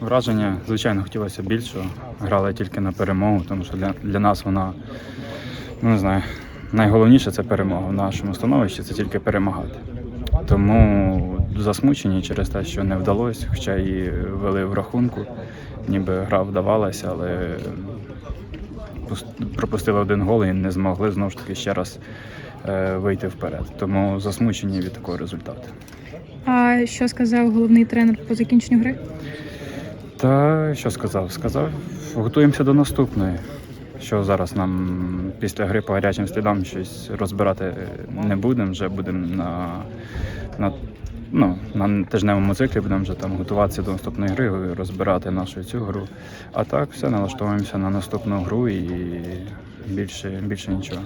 Враження, звичайно, хотілося більшого. Грали тільки на перемогу, тому що для, для нас вона, ну не знаю, найголовніше це перемога. В нашому становищі це тільки перемагати. Тому засмучені через те, що не вдалося, хоча і вели в рахунку, ніби гра вдавалася, але пропустили один гол і не змогли знову ж таки ще раз е, вийти вперед. Тому засмучені від такого результату. А що сказав головний тренер по закінченню гри? Та що сказав? Сказав, готуємося до наступної. Що зараз нам після гри по гарячим слідам щось розбирати не будемо, вже будемо на, на, ну, на тижневому циклі, будемо вже там готуватися до наступної гри, розбирати нашу цю гру. А так все, налаштовуємося на наступну гру і більше, більше нічого.